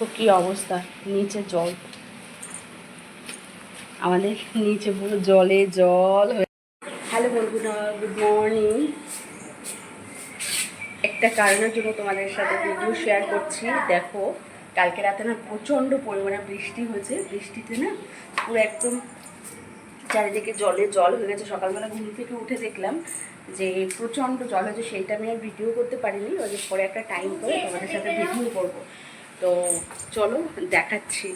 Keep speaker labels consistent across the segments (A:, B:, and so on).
A: তো কি অবস্থা? নিচে জল। আমাদের নিচে পুরো জলে জল হ্যালো বন্ধুরা গুড মর্নিং একটা কারণের জন্য তোমাদের সাথে ভিডিও শেয়ার করছি। দেখো, কালকে রাতে না প্রচণ্ড পরিমাণে বৃষ্টি হয়েছে। বৃষ্টিতে না পুরো একদম চারিদিকে জলে জল হয়ে গেছে। সকালবেলা ঘুম থেকে উঠে দেখলাম যে প্রচণ্ড জল হয়েছে। সেইটা আমি আর ভিডিও করতে পারিনি। ওই পরে একটা টাইম করে তোমাদের সাথে ভিডিও করব। তো চলো দেখাচ্ছি।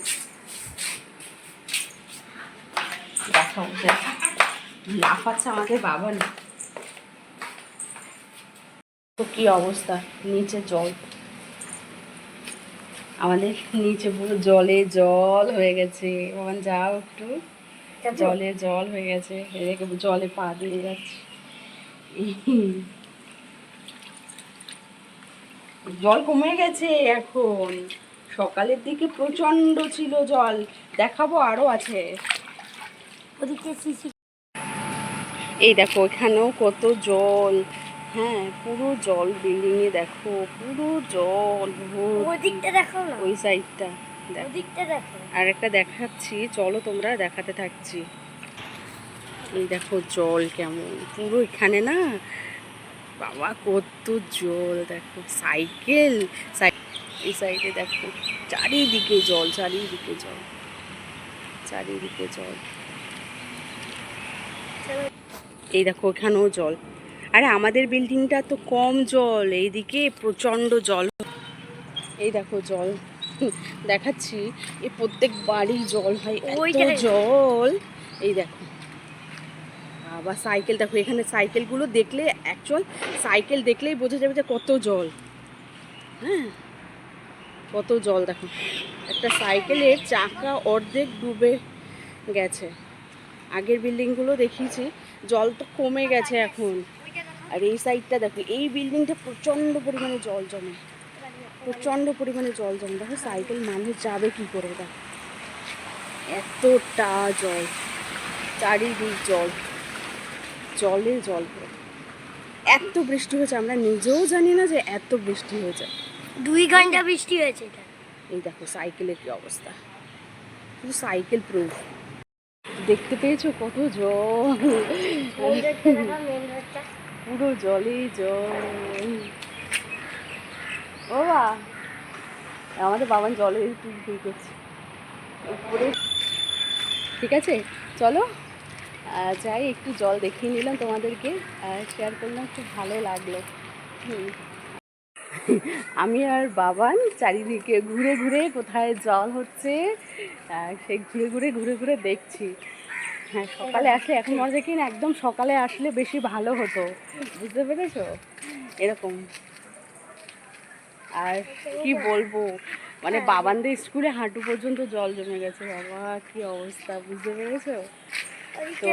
A: দেখাও দেখা লাফাচ্ছে আমাদের বাবা না। তো কি অবস্থা? নিচে জল। আমাদের নিচে পুরো জলে জল হয়ে গেছে। ওখান যাও একটু। জলে জল হয়ে গেছে। এদিকে জলে পা দিয়ে যাচ্ছে। জল কমে গেছে এখন। সকালের দিকে প্রচণ্ড ছিল জল। দেখাবো আরও আছে।
B: ওদিকে সিসি
A: এই দেখো এখানেও কত জল। হ্যাঁ পুরো জল বিল্ডিং এ দেখো পুরো জল।
B: ওদিকটা দেখো না?
A: ওই সাইডটা
B: ওদিকটা দেখো।
A: আর একটা দেখাচ্ছি চলো তোমরা দেখাতে থাকছি। এই দেখো জল কেমন। পুরো এখানে না বাবা কত জল দেখো সাইকেল সাই- এই সাইডে দেখো চারিদিকে জল চারিদিকে জল চারিদিকে জল। এই দেখো এখানেও জল। আরে আমাদের বিল্ডিংটা তো কম জল এইদিকে প্রচণ্ড জল। এই দেখো জল। দেখাচ্ছি এই প্রত্যেক বাড়ি জল হয়। জল। এই দেখো আবার সাইকেল, দেখো এখানে সাইকেলগুলো দেখলে অ্যাকচুয়াল সাইকেল দেখলেই বোঝা যাবে যে কত জল। হ্যাঁ কত জল, দেখো। একটা সাইকেলের চাকা অর্ধেক ডুবে গেছে। আগের বিল্ডিংগুলো দেখিয়েছি, জল তো কমে গেছে এখন। আর এই সাইডটা দেখো, এই বিল্ডিংটা প্রচণ্ড পরিমাণে জল জমে। প্রচণ্ড পরিমাণে জল জমে। দেখো সাইকেল মানুষ যাবে কি করে, দেখো। এতটা জল, চারিদিক জল। জলে জল। এত বৃষ্টি হয়েছে আমরা নিজেও জানি না যে এত বৃষ্টি হয়েছে।
B: দুই ঘণ্টা বৃষ্টি হয়েছে এটা।
A: এই দেখো সাইকেলের কি অবস্থা। শুধু সাইকেল প্রুফ দেখতে পেয়েছ কত জল? পুরো জলে জল। ও বা আমাদের বাবান জলে টুল করছে উপরে ঠিক আছে চলো। যাই, একটু জল দেখিয়ে নিলাম তোমাদেরকে শেয়ার করলাম, খুব ভালো লাগল। হুম। আমি আর বাবান চারিদিকে ঘুরে ঘুরে কোথায় জল হচ্ছে সেই ঘুরে ঘুরে ঘুরে ঘুরে দেখছি। হ্যাঁ সকালে আসলে এখন মনে দেখি না, একদম সকালে আসলে বেশি ভালো হতো। বুঝতে পেরেছ? এরকম। আর কি বলব মানে বাবানদের স্কুলে হাঁটু পর্যন্ত জল জমে গেছে। বাবা, কি অবস্থা, বুঝতে পেরেছ? তো